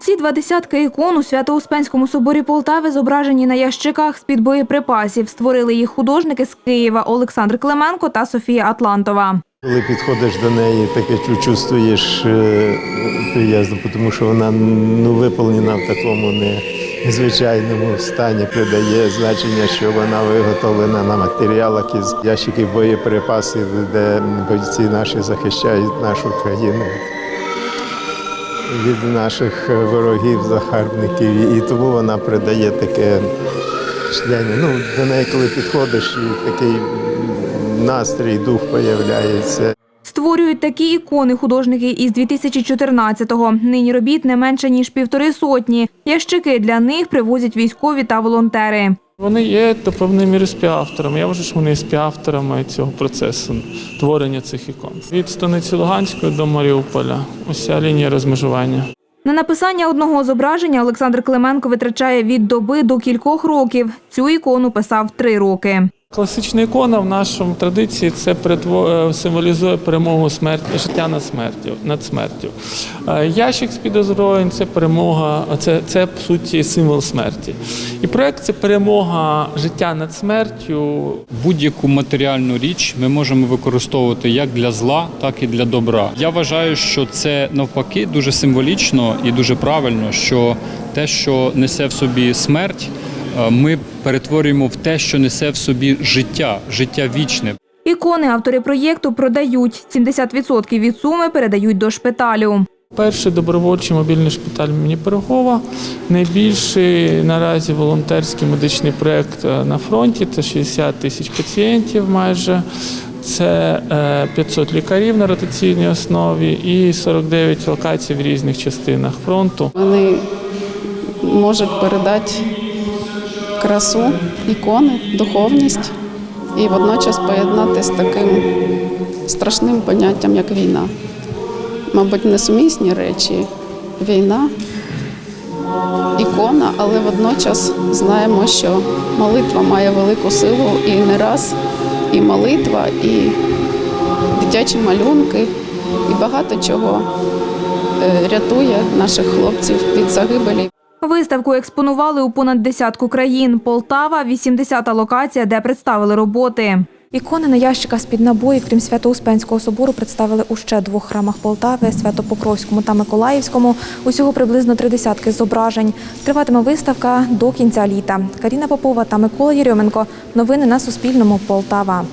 Ці два десятки ікон у Свято-Успенському соборі Полтави зображені на ящиках з-під боєприпасів. Створили їх художники з Києва Олександр Клименко та Софія Атлантова. Коли підходиш до неї, таке чу- чувствуєш е, приязно, тому що вона ну, виповнена в такому незвичайному стані, придає значення, що вона виготовлена на матеріалах із ящиків боєприпасів, де бойці наші захищають нашу країну від наших ворогів, загарбників. І тому вона придає таке впечатлення. Ну, до неї, коли підходиш, і такий настрій, дух появляється. Створюють такі ікони художники із 2014-го. Нині робіт не менше ніж півтори сотні. Ящики для них привозять військові та волонтери. Вони є до певної міри співавторами. Я вважаю, що вони є співавторами цього процесу творення цих ікон. Від станиці Луганської до Маріуполя. Уся лінія розмежування. На написання одного зображення Олександр Клименко витрачає від доби до кількох років. Цю ікону писав три роки. Класична ікона в нашому традиції це е, символізує перемогу смерті, життя над смертю. Над смертю. Е, Ящик з підозрою це перемога, це, це по суті символ смерті. І проект це перемога життя над смертю. Будь-яку матеріальну річ ми можемо використовувати як для зла, так і для добра. Я вважаю, що це навпаки дуже символічно і дуже правильно, що те, що несе в собі смерть, ми перетворюємо в те, що несе в собі життя, життя вічне. Ікони автори проєкту продають. 70% від суми передають до шпиталю. Перший добровольчий мобільний шпиталь імені Пирогова. Найбільший наразі волонтерський медичний проєкт е, на фронті це 60 тисяч пацієнтів майже. Це е, 500 лікарів на ротаційній основі і 49 локацій в різних частинах фронту. Вони можуть передати красу, ікони, духовність і водночас поєднати з таким страшним поняттям, як війна. Мабуть, несумісні речі. Війна, ікона, але водночас знаємо, що молитва має велику силу і не раз і молитва, і дитячі малюнки, і багато чого е, рятує наших хлопців від загибелі. Виставку експонували у понад десятку країн. Полтава – 80-та локація, де представили роботи. Ікони на ящиках з-під набоїв, крім Свято-Успенського собору, представили у ще двох храмах Полтави – Свято-Покровському та Миколаївському. Усього приблизно три десятки зображень. Триватиме виставка до кінця літа. Каріна Попова та Микола Єрьоменко. Новини на Суспільному. Полтава.